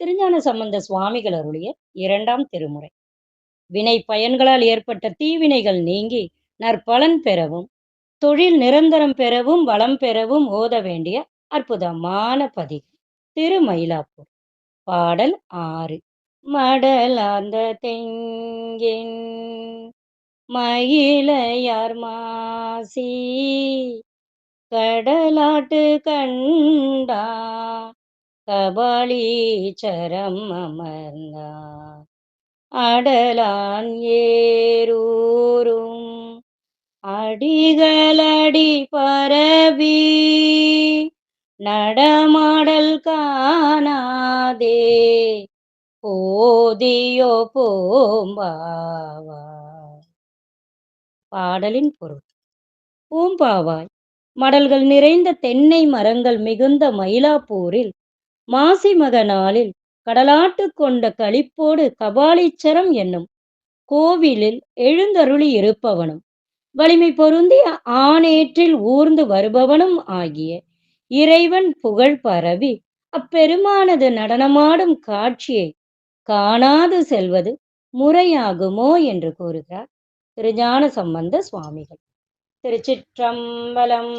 திருஞான சம்பந்த சுவாமிகள் அருளிய இரண்டாம் திருமுறை. வினை பயன்களால் ஏற்பட்ட தீவினைகள் நீங்கி நற்பலன் பெறவும் தொழில் நிரந்தரம் பெறவும் வளம் பெறவும் ஓத வேண்டிய அற்புதமான பதிகம் திருமயிலாப்பூர். பாடல் ஆறு. மடலார்ந்த தெங்கின் மயிலையார் மாசி கடலாட்டு கண்டா கபாலீச்சரம் அமர்ந்தார். அடலான் ஏரூரும் அடிகளடி பரவி நடமாடல் காணாதே. போதியோ பூம்பாவாய் பாடலின் பொருள். பூம்பாவாய். மடல்கள் நிறைந்த தென்னை மரங்கள் மிகுந்த மயிலாப்பூரில் மாசி மக நாளில் கடலாட்டு கொண்ட களிப்போடு கபாலீச்சரம் என்னும் கோவிலில் எழுந்தருளி இருப்பவனும் வலிமை பொருந்திய ஆணேற்றில் ஊர்ந்து வருபவனும் ஆகிய இறைவன் புகழ் பரவி அப்பெருமானது நடனமாடும் காட்சியை காணாது செல்வது முறையாகுமோ என்று கூறுகிறார் திருஞான சம்பந்த சுவாமிகள். திருச்சிற்றம்பலம்